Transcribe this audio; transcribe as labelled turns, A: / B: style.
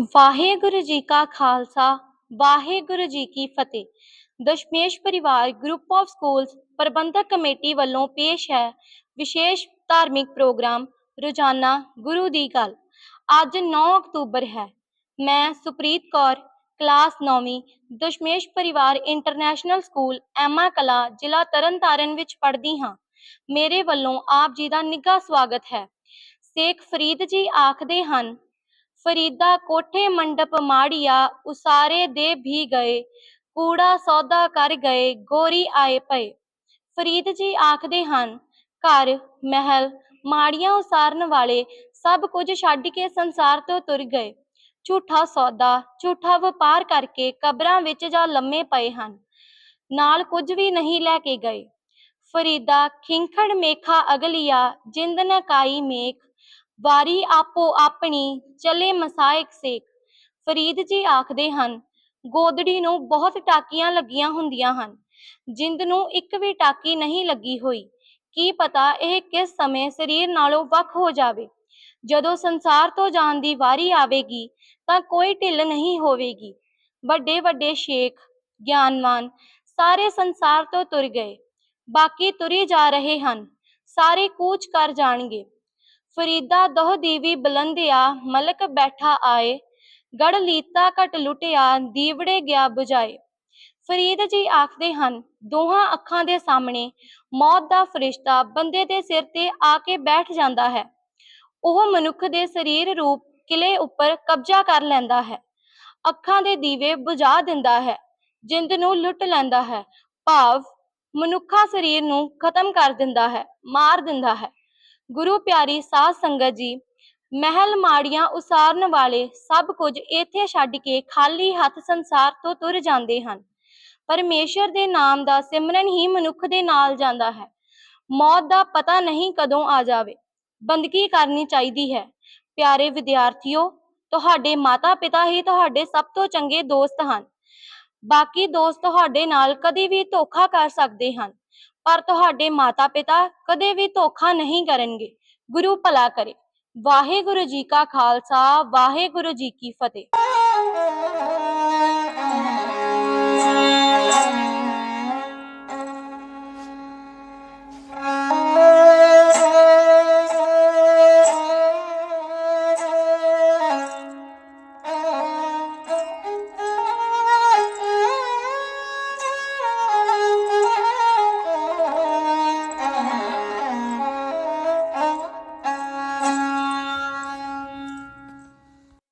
A: ਵਾਹਿਗੁਰੂ ਜੀ ਕਾ ਖਾਲਸਾ, ਵਾਹਿਗੁਰੂ ਜੀ ਕੀ ਫਤਿਹ। Dashmesh Parivar group of schools Parbandhak committee ਵੱਲੋਂ ਪੇਸ਼ ਹੈ ਵਿਸ਼ੇਸ਼ ਧਾਰਮਿਕ ਪ੍ਰੋਗਰਾਮ ਰੋਜ਼ਾਨਾ ਗੁਰੂ ਦੀ ਗੱਲ। ਅੱਜ 9 ਅਕਤੂਬਰ ਹੈ। ਮੈਂ ਸੁਪ੍ਰੀਤ ਕੌਰ, ਕਲਾਸ 9ਵੀਂ Dashmesh Parivar international school Emma ਕਲਾ ਜ਼ਿਲ੍ਹਾ ਤਰਨਤਾਰਨ ਵਿੱਚ ਪੜ੍ਹਦੀ ਹਾਂ। ਮੇਰੇ ਵੱਲੋਂ ਆਪ ਜੀ ਦਾ ਨਿੱਘਾ ਸਵਾਗਤ ਹੈ। ਸੇਖ ਫਰੀਦ ਜੀ ਆਖਦੇ ਹਨ ਫਰੀਦਾ ਕੋਠੇ ਮੰਡਪ ਮਾੜੀਆ, ਉਸਾਰੇ ਦੇ ਵੀ ਗਏ, ਕੂੜਾ ਸੌਦਾ ਕਰ ਗਏ, ਗੋਰੀ ਆਏ ਪਏ। ਫਰੀਦ ਜੀ ਆਖਦੇ ਹਨ, ਘਰ, ਮਹਿਲ ਮਾੜੀਆਂ ਉਸਾਰਨ ਵਾਲੇ ਸਭ ਕੁਝ ਛੱਡ ਕੇ ਸੰਸਾਰ ਤੋਂ ਤੁਰ ਗਏ। ਝੂਠਾ ਸੌਦਾ, ਝੂਠਾ ਵਪਾਰ ਕਰਕੇ ਕਬਰਾਂ ਵਿੱਚ ਜਾ ਲੰਮੇ ਪਏ ਹਨ, ਨਾਲ ਕੁਝ ਵੀ ਨਹੀਂ ਲੈ ਕੇ ਗਏ। ਫਰੀਦਾ ਖਿੰਖੜ ਮੇਖਾ ਅਗਲੀਆ, ਜਿੰਦ ਨਕਾਈ ਮੇਖ ਵਾਰੀ ਆਪੋ ਆਪਣੀ, ਚਲੇ ਮਸਾਇਕ ਸੇਖ ਫਰੀਦ ਜੀ ਆਖਦੇ ਹਨ, ਗੋਦੜੀ ਨੂੰ ਬਹੁਤ ਟਾਕੀਆਂ ਲੱਗੀਆਂ ਹੁੰਦੀਆਂ ਹਨ। ਜਿੰਦ ਨੂੰ ਇੱਕ ਵੀ ਟਾਕੀ ਨਹੀਂ ਲੱਗੀ ਹੋਈ। ਕੀ ਪਤਾ ਇਹ ਕਿਸ ਸਮੇਂ ਸਰੀਰ ਨਾਲੋਂ ਵੱਖ ਹੋ ਜਾਵੇ। ਜਦੋਂ ਸੰਸਾਰ ਤੋਂ ਜਾਣ ਦੀ ਵਾਰੀ ਆਵੇਗੀ, ਤਾਂ ਕੋਈ ਢਿੱਲ ਨਹੀਂ ਹੋਵੇਗੀ। ਵੱਡੇ ਵੱਡੇ ਸ਼ੇਖ, ਗਿਆਨਵਾਨ ਸਾਰੇ ਸੰਸਾਰ ਤੋਂ ਤੁਰ ਗਏ। ਬਾਕੀ ਤੁਰੀ ਜਾ ਰਹੇ ਹਨ। ਸਾਰੇ ਕੂਚ ਕਰ ਜਾਣਗੇ। ਫਰੀਦਾ ਦੋਹ ਦੀਵੀ ਬਲੰਦਿਆ, ਮਲਕ ਬੈਠਾ ਆਏ, ਗੜ ਲੀਤਾ ਘਟ ਲੁਟਿਆ, ਦੀਵੜੇ ਗਿਆ 부ਝਾਏ ਫਰੀਦ ਜੀ ਆਖਦੇ ਹਨ, ਦੋਹਾਂ ਅੱਖਾਂ ਦੇ ਸਾਹਮਣੇ ਮੌਤ ਦਾ ਫਰਿਸ਼ਤਾ ਬੰਦੇ ਦੇ ਸਿਰ ਤੇ ਆ ਕੇ ਬੈਠ ਜਾਂਦਾ ਹੈ। ਉਹ ਮਨੁੱਖ ਦੇ ਸਰੀਰ ਰੂਪ ਕਿਲੇ ਉੱਪਰ ਕਬਜ਼ਾ ਕਰ ਲੈਂਦਾ ਹੈ। ਅੱਖਾਂ ਦੇ ਦੀਵੇ ਬੁਝਾ ਦਿੰਦਾ ਹੈ, ਜਿੰਦ ਨੂੰ ਲੁੱਟ ਲੈਂਦਾ ਹੈ। ਭਾਵ ਮਨੁੱਖਾ ਸਰੀਰ ਨੂੰ ਖਤਮ ਕਰ ਦਿੰਦਾ ਹੈ, ਮਾਰ ਦਿੰਦਾ ਹੈ। ਗੁਰੂ ਪਿਆਰੀ ਸਾਧ ਸੰਗਤ ਜੀ, ਮਹਿਲ ਮਾੜੀਆਂ ਉਸਾਰਨ ਵਾਲੇ ਸਭ ਕੁਝ ਇੱਥੇ ਛੱਡ ਕੇ ਖਾਲੀ ਹੱਥ ਸੰਸਾਰ ਤੋਂ ਤੁਰ ਜਾਂਦੇ ਹਨ। ਪਰਮੇਸ਼ਰ ਦੇ ਨਾਮ ਦਾ ਸਿਮਰਨ ਹੀ ਮਨੁੱਖ ਦੇ ਨਾਲ ਜਾਂਦਾ ਹੈ। ਮੌਤ ਦਾ ਪਤਾ ਨਹੀਂ ਕਦੋਂ ਆ ਜਾਵੇ। ਬੰਦਗੀ ਕਰਨੀ ਚਾਹੀਦੀ ਹੈ। ਪਿਆਰੇ ਵਿਦਿਆਰਥੀਓ, ਤੁਹਾਡੇ ਮਾਤਾ-ਪਿਤਾ ਹੀ ਤੁਹਾਡੇ ਸਭ ਤੋਂ ਚੰਗੇ ਦੋਸਤ ਹਨ। ਬਾਕੀ ਦੋਸਤ ਤੁਹਾਡੇ ਨਾਲ ਕਦੇ ਵੀ ਧੋਖਾ ਕਰ ਸਕਦੇ ਹਨ। ਪਰ ਤੁਹਾਡੇ ਮਾਤਾ-ਪਿਤਾ ਕਦੇ ਵੀ ਧੋਖਾ ਨਹੀਂ ਕਰਨਗੇ। ਗੁਰੂ ਭਲਾ ਕਰੇ। ਵਾਹਿਗੁਰੂ ਜੀ ਕਾ ਖਾਲਸਾ, ਵਾਹਿਗੁਰੂ ਜੀ ਕੀ ਫਤਿਹ।